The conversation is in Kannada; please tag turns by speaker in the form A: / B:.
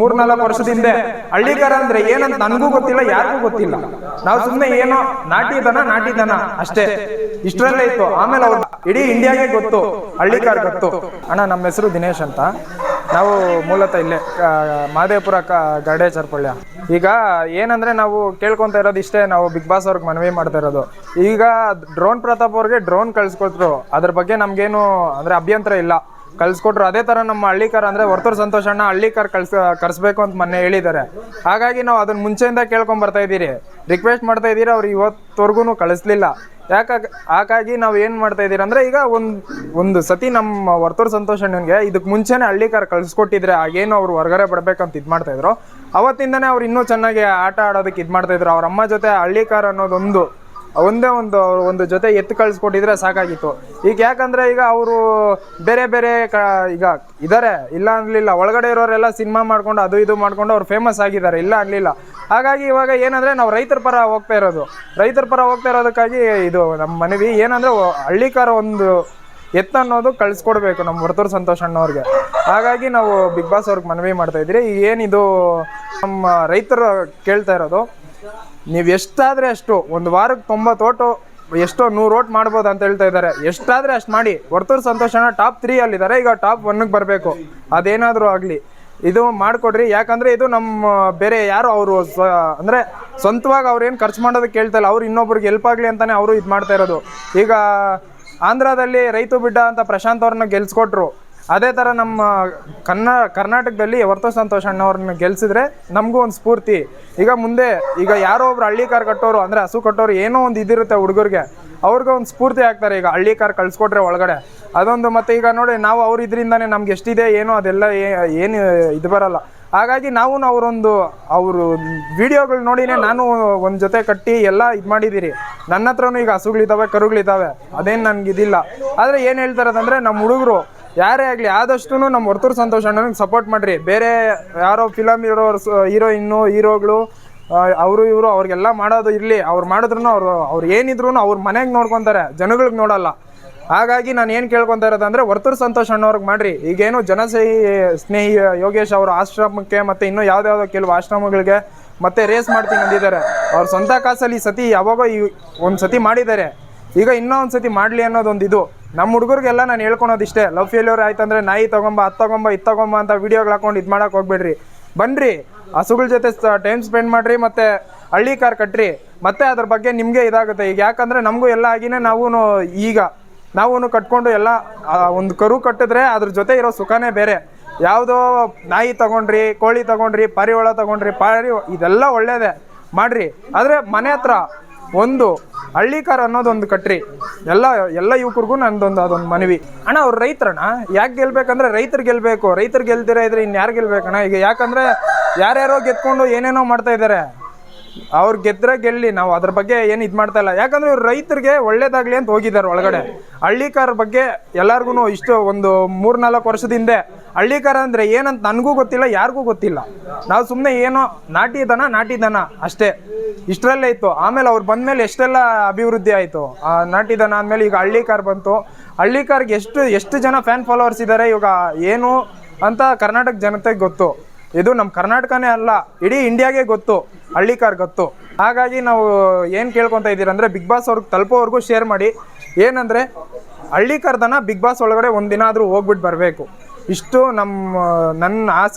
A: ಮೂರ್ನಾಲ್ಕು ವರ್ಷದ ಹಿಂದೆ ಹಳ್ಳಿಗಾರ ಅಂದ್ರೆ ಏನಂತ ನನಗೂ ಗೊತ್ತಿಲ್ಲ, ಯಾರಿಗೂ ಗೊತ್ತಿಲ್ಲ. ನಾವು ಸುಮ್ಮನೆ ಏನೋ ನಾಟಿದನ ನಾಟಿದನ ನಾಟಿ ದನ ಅಷ್ಟೇ. ಇಷ್ಟರಲ್ಲೇ ಇತ್ತು. ಆಮೇಲೆ ಅವ್ರು ಇಡೀ ಇಂಡಿಯಾಗೆ ಗೊತ್ತು, ಹಳ್ಳಿಗಾರ ಗೊತ್ತು. ಅಣ್ಣ, ನಮ್ಮ ಹೆಸರು ದಿನೇಶ್ ಅಂತ. ನಾವು ಮೂಲತಃ ಇಲ್ಲೇ ಮಹದೇವಪುರ ಗರಡೆ ಚರ್ಪಳ್ಯ ಈಗ ಏನಂದ್ರೆ ನಾವು ಕೇಳ್ಕೊಂತ ಇರೋದು ಇಷ್ಟೇ, ನಾವು ಬಿಗ್ ಬಾಸ್ ಅವ್ರಿಗೆ ಮನವಿ ಮಾಡ್ತಾ ಇರೋದು. ಈಗ ಡ್ರೋನ್ ಪ್ರತಾಪ್ ಅವ್ರಿಗೆ ಡ್ರೋನ್ ಕಳ್ಸಿಕೊಟ್ರು. ಅದ್ರ ಬಗ್ಗೆ ನಮ್ಗೇನು ಅಂದ್ರೆ ಅಭ್ಯಂತರ ಇಲ್ಲ. ಕಳ್ಸಿಕೊಟ್ರು. ಅದೇ ತರ ನಮ್ಮ ಹಳ್ಳಿಕಾರ ಅಂದ್ರೆ ವರ್ತೂರ್ ಸಂತೋಷಣ್ಣ ಹಳ್ಳಿಕಾರ ಕಳ್ಸ, ಕರ್ಸ್ಬೇಕು ಅಂತ ಮೊನ್ನೆ ಹೇಳಿದ್ದಾರೆ. ಹಾಗಾಗಿ ನಾವು ಅದನ್ನ ಮುಂಚೆಯಿಂದ ಕೇಳ್ಕೊಂಡ್ ಬರ್ತಾ ಇದ್ದೀರಿ. ರಿಕ್ವೆಸ್ಟ್ ಮಾಡ್ತಾ ಇದ್ದೀರಿ, ಅವ್ರು ಇವತ್ತವರೆಗೂ ಕಳಿಸ್ಲಿಲ್ಲ. ಯಾಕ ಹಾಗಾಗಿ ನಾವು ಏನು ಮಾಡ್ತಾ ಇದ್ದೀರಿ ಅಂದ್ರೆ ಈಗ ಒಂದು ಒಂದು ಸತಿ ನಮ್ಮ ವರ್ತೂರ್ ಸಂತೋಷ್ ಅಣ್ಣನ್ಗೆ ಇದಕ್ಕೆ ಮುಂಚೆನೆ ಹಳ್ಳಿಕಾರ ಕಳ್ಸ್ಕೊಟ್ಟಿದ್ರೆ ಆಗೇನು ಅವ್ರು ಹೊರಗಡೆ ಬರ್ಬೇಕಂತ ಇದು ಮಾಡ್ತಾಯಿದ್ರು ಅವತ್ತಿಂದನೇ ಅವ್ರು ಇನ್ನೂ ಚೆನ್ನಾಗಿ ಆಟ ಆಡೋದಕ್ಕೆ ಇದು ಮಾಡ್ತಾಯಿದ್ರು ಅವ್ರ ಅಮ್ಮ ಜೊತೆ ಹಳ್ಳಿಕಾರ ಅನ್ನೋದೊಂದು ಒಂದೇ ಒಂದು ಒಂದು ಜೊತೆ ಎತ್ತು ಕಳಿಸ್ಕೊಟ್ಟಿದ್ರೆ ಸಾಕಾಗಿತ್ತು. ಈಗ ಯಾಕಂದ್ರೆ ಈಗ ಅವರು ಬೇರೆ ಬೇರೆ ಕ ಈಗ ಇದ್ದಾರೆ ಇಲ್ಲ ಅನ್ಲಿಲ್ಲ. ಒಳಗಡೆ ಇರೋರೆಲ್ಲ ಸಿನಿಮಾ ಮಾಡ್ಕೊಂಡು ಅದು ಇದು ಮಾಡ್ಕೊಂಡು ಅವ್ರು ಫೇಮಸ್ ಆಗಿದ್ದಾರೆ, ಇಲ್ಲ ಅನ್ಲಿಲ್ಲ. ಹಾಗಾಗಿ ಇವಾಗ ಏನಂದ್ರೆ ನಾವು ರೈತರ ಪರ ಹೋಗ್ತಾ ಇರೋದು. ರೈತರ ಪರ ಹೋಗ್ತಾ ಇರೋದಕ್ಕಾಗಿ ಇದು ನಮ್ಮ ಮನವಿ. ಏನಂದ್ರೆ ಹಳ್ಳಿಕಾರ ಒಂದು ಎತ್ತು ಅನ್ನೋದು ಕಳಿಸ್ಕೊಡ್ಬೇಕು ನಮ್ಮ ಹೊರತೂರು ಸಂತೋಷ್ ಅಣ್ಣವ್ರಿಗೆ. ಹಾಗಾಗಿ ನಾವು ಬಿಗ್ ಬಾಸ್ ಅವ್ರಿಗೆ ಮನವಿ ಮಾಡ್ತಾ ಇದ್ದೀರಿ. ಈಗ ಏನಿದು ನಮ್ಮ ರೈತರು ಕೇಳ್ತಾ ಇರೋದು. ನೀವು ಎಷ್ಟಾದರೆ ಅಷ್ಟು, ಒಂದು ವಾರಕ್ಕೆ ತೊಂಬತ್ತು ಓಟು, ಎಷ್ಟೋ ನೂರು ಓಟ್ ಮಾಡ್ಬೋದು ಅಂತ ಹೇಳ್ತಾ ಇದ್ದಾರೆ. ಎಷ್ಟಾದರೆ ಅಷ್ಟು ಮಾಡಿ. ವರ್ತೂರ್ ಸಂತೋಷನ ಟಾಪ್ ತ್ರೀ ಅಲ್ಲಿದ್ದಾರೆ, ಈಗ ಟಾಪ್ ಒನ್ಗೆ ಬರಬೇಕು. ಅದೇನಾದರೂ ಆಗಲಿ. ಇದು ಮಾಡಿಕೊಡ್ರಿ, ಯಾಕಂದರೆ ಇದು ನಮ್ಮ ಬೇರೆ ಯಾರು ಅವರು ಅಂದರೆ ಸ್ವಂತವಾಗಿ ಅವ್ರು ಏನು ಖರ್ಚು ಮಾಡೋದಕ್ಕೆ ಕೇಳ್ತಾ ಇಲ್ಲ ಅವ್ರು ಇನ್ನೊಬ್ರಿಗೆ ಹೆಲ್ಪ್ ಆಗಲಿ ಅಂತಾನೆ ಅವರು ಇದು ಮಾಡ್ತಾ ಇರೋದು. ಈಗ ಆಂಧ್ರದಲ್ಲಿ ರೈತ ಬಿಡ್ಡ ಅಂತ ಪ್ರಶಾಂತ್ ಅವ್ರನ್ನ ಗೆಲ್ಸ್ಕೊಟ್ರು. ಅದೇ ಥರ ನಮ್ಮ ಕನ್ನ, ಕರ್ನಾಟಕದಲ್ಲಿ ವರ್ತೋ ಸಂತೋಷ್ ಅಣ್ಣವ್ರನ್ನ ಗೆಲ್ಸಿದ್ರೆ ನಮಗೂ ಒಂದು ಸ್ಫೂರ್ತಿ. ಈಗ ಮುಂದೆ ಈಗ ಯಾರೋ ಒಬ್ರು ಹಳ್ಳಿ ಕಾರ್ ಕಟ್ಟೋರು ಅಂದರೆ ಹಸು ಕಟ್ಟೋರು ಏನೋ ಒಂದು ಇದಿರುತ್ತೆ ಹುಡುಗರಿಗೆ. ಅವ್ರಿಗೆ ಒಂದು ಸ್ಫೂರ್ತಿ ಆಗ್ತಾರೆ ಈಗ ಹಳ್ಳಿ ಕಾರ್ ಕಳ್ಸಿಕೊಟ್ರೆ ಒಳಗಡೆ. ಅದೊಂದು ಮತ್ತೆ ಈಗ ನೋಡಿ ನಾವು ಅವ್ರ ಇದರಿಂದಾನೇ ನಮ್ಗೆ ಎಷ್ಟಿದೆ, ಏನೋ ಅದೆಲ್ಲ ಏನು ಇದು ಬರಲ್ಲ. ಹಾಗಾಗಿ ನಾವು ಅವರೊಂದು, ಅವರು ವಿಡಿಯೋಗಳು ನೋಡಿನೇ ನಾನು ಒಂದು ಜೊತೆ ಕಟ್ಟಿ ಎಲ್ಲ ಇದು ಮಾಡಿದ್ದೀರಿ ನನ್ನ ಹತ್ರನೂ ಈಗ ಹಸುಗಳಿದ್ದಾವೆ ಕರುಗಳಿದ್ದಾವೆ ಅದೇನು ನನಗಿದಿಲ್ಲ. ಆದರೆ ಏನು ಹೇಳ್ತಾರದಂದರೆ ನಮ್ಮ ಹುಡುಗರು ಯಾರೇ ಆಗಲಿ ಆದಷ್ಟು ನಮ್ಮ ಹೊರ್ತೂರು ಸಂತೋಷ ಅಣ್ಣನಿಗೆ ಸಪೋರ್ಟ್ ಮಾಡಿರಿ. ಬೇರೆ ಯಾರೋ ಫಿಲಮ್ ಇರೋ ಹೀರೋಯಿನ್ನು, ಹೀರೋಗಳು ಅವರು ಇವರು ಅವ್ರಿಗೆಲ್ಲ ಮಾಡೋದು ಇರಲಿ. ಅವ್ರು ಮಾಡಿದ್ರು ಅವ್ರು ಅವ್ರು ಏನಿದ್ರು ಅವ್ರ ಮನೆಗೆ ನೋಡ್ಕೊತಾರೆ. ಜನಗಳಿಗೆ ನೋಡಲ್ಲ. ಹಾಗಾಗಿ ನಾನು ಏನು ಕೇಳ್ಕೊತಾ ಇರೋದಂದ್ರೆ ವರ್ತೂರು ಸಂತೋಷ್ ಅಣ್ಣವ್ರಿಗೆ ಮಾಡ್ರಿ. ಈಗೇನು ಜನಸೇಹಿ ಸ್ನೇಹಿ ಯೋಗೇಶ್ ಅವರ ಆಶ್ರಮಕ್ಕೆ ಮತ್ತೆ ಇನ್ನೂ ಯಾವ್ದಾವ್ದೋ ಕೆಲವು ಆಶ್ರಮಗಳಿಗೆ ಮತ್ತೆ ರೇಸ್ ಮಾಡ್ತೀನಿ ಅಂದಿದ್ದಾರೆ. ಅವ್ರ ಸ್ವಂತ ಕಾಸಲ್ಲಿ ಈ ಸತಿ ಯಾವಾಗೋ ಈ ಒಂದು ಸತಿ ಮಾಡಿದ್ದಾರೆ. ಈಗ ಇನ್ನೂ ಒಂದು ಸತಿ ಮಾಡಲಿ ಅನ್ನೋದೊಂದು ಇದು. ನಮ್ಮ ಹುಡುಗರಿಗೆಲ್ಲ ನಾನು ಹೇಳ್ಕೊಳೋದು ಇಷ್ಟೇ ಲವ್ ಫೇಲ್ಯೂರ್ ಆಯ್ತಂದ್ರೆ ನಾಯಿ ತಗೊಂಬ, ಅದು ತಗೊಂಬ, ಇದು ತಗೊಂಬ ಅಂತ ವೀಡಿಯೋಗಳು ಹಾಕೊಂಡು ಇದು ಮಾಡೋಕೆ ಹೋಗ್ಬೇಡ್ರಿ. ಬನ್ರಿ ಹಸುಗಳ ಜೊತೆ ಟೈಮ್ ಸ್ಪೆಂಡ್ ಮಾಡ್ರಿ ಮತ್ತೆ ಹಳ್ಳಿ ಕಾರ್ ಕಟ್ರಿ. ಮತ್ತೆ ಅದ್ರ ಬಗ್ಗೆ ನಿಮಗೆ ಇದಾಗುತ್ತೆ. ಈಗ ಯಾಕಂದ್ರೆ ನಮಗೂ ಎಲ್ಲ ಆಗಿನೇ ನಾವು ಈಗ ನಾವು ಕಟ್ಕೊಂಡು ಎಲ್ಲ ಒಂದು ಕರು ಕಟ್ಟಿದ್ರೆ ಅದ್ರ ಜೊತೆ ಇರೋ ಸುಖನೇ ಬೇರೆ. ಯಾವುದೋ ನಾಯಿ ತಗೊಂಡ್ರಿ, ಕೋಳಿ ತಗೊಂಡ್ರಿ, ಪಾರಿವಾಳ ತಗೊಂಡ್ರಿ, ಪಾರಿ, ಇದೆಲ್ಲ ಒಳ್ಳೆಯದೇ ಮಾಡ್ರಿ. ಆದರೆ ಮನೆ ಹತ್ರ ಒಂದು ಹಳ್ಳಿಕಾರ ಅನ್ನೋದೊಂದು ಕಟ್ರಿ. ಎಲ್ಲ ಎಲ್ಲ ಯುವಕರಿಗೂ ನಂದೊಂದು, ಅದೊಂದು ಮನವಿ. ಅಣ್ಣ, ಅವ್ರು ರೈತರಣ್ಣ, ಯಾಕೆ ಗೆಲ್ಬೇಕಂದ್ರೆ ರೈತರು ಗೆಲ್ಬೇಕು. ರೈತರು ಗೆಲ್ದಿರ ಇದ್ರೆ ಇನ್ಯಾರು ಗೆಲ್ಬೇಕಣ್ಣ? ಈಗ ಯಾಕಂದ್ರೆ ಯಾರ್ಯಾರೋ ಗೆದ್ಕೊಂಡು ಏನೇನೋ ಮಾಡ್ತಾ ಇದ್ದಾರೆ ಅವ್ರು ಗೆದ್ರೆ ಗೆಲ್ಲಿ, ನಾವು ಅದ್ರ ಬಗ್ಗೆ ಏನು ಇದು ಮಾಡ್ತಾ ಇಲ್ಲ. ಯಾಕಂದ್ರೆ ಇವ್ರು ರೈತರಿಗೆ ಒಳ್ಳೇದಾಗ್ಲಿ ಅಂತ ಹೋಗಿದ್ದಾರೆ ಒಳಗಡೆ. ಹಳ್ಳಿಕಾರ ಬಗ್ಗೆ ಎಲ್ಲರಿಗೂ ಇಷ್ಟು ಒಂದು ಮೂರ್ನಾಲ್ಕು ವರ್ಷದ ಹಿಂದೆ, ಹಳ್ಳಿಕಾರ ಅಂದ್ರೆ ಏನಂತ ನನಗೂ ಗೊತ್ತಿಲ್ಲ, ಯಾರಿಗೂ ಗೊತ್ತಿಲ್ಲ. ನಾವು ಸುಮ್ಮನೆ ಏನೋ ನಾಟಿ ದನ ನಾಟಿ ದನ ಅಷ್ಟೇ. ಇಷ್ಟರಲ್ಲೇ ಇತ್ತು. ಆಮೇಲೆ ಅವ್ರು ಬಂದಮೇಲೆ ಎಷ್ಟೆಲ್ಲ ಅಭಿವೃದ್ಧಿ ಆಯಿತು? ಆ ನಾಟಿ ದನ ಆದ್ಮೇಲೆ ಈಗ ಹಳ್ಳಿಕಾರ ಬಂತು. ಹಳ್ಳಿಕಾರ್ಗೆ ಎಷ್ಟು ಎಷ್ಟು ಜನ ಫ್ಯಾನ್ ಫಾಲೋವರ್ಸ್ ಇದ್ದಾರೆ ಇವಾಗ? ಏನು ಅಂತ ಕರ್ನಾಟಕ ಜನತೆಗೆ ಗೊತ್ತು. ಇದು ನಮ್ಮ ಕರ್ನಾಟಕನೇ ಅಲ್ಲ, ಇಡೀ ಇಂಡಿಯಾಗೆ ಗೊತ್ತು. ಹಳ್ಳಿ ಕಾರ್ ಗೊತ್ತು. ಹಾಗಾಗಿ ನಾವು ಏನು ಕೇಳ್ಕೊತಾ ಅಂದರೆ ಬಿಗ್ ಬಾಸ್ ಅವ್ರಿಗೆ ತಲುಪೋವರೆಗೂ ಶೇರ್ ಮಾಡಿ. ಏನಂದರೆ ಹಳ್ಳಿ ಕಾರ್ದನ ಬಿಗ್ ಬಾಸ್ ಒಳಗಡೆ ಒಂದಿನ ಆದರೂ ಹೋಗ್ಬಿಟ್ಟು ಬರಬೇಕು. ಇಷ್ಟು ನಮ್ಮ, ನನ್ನ ಆಸೆ.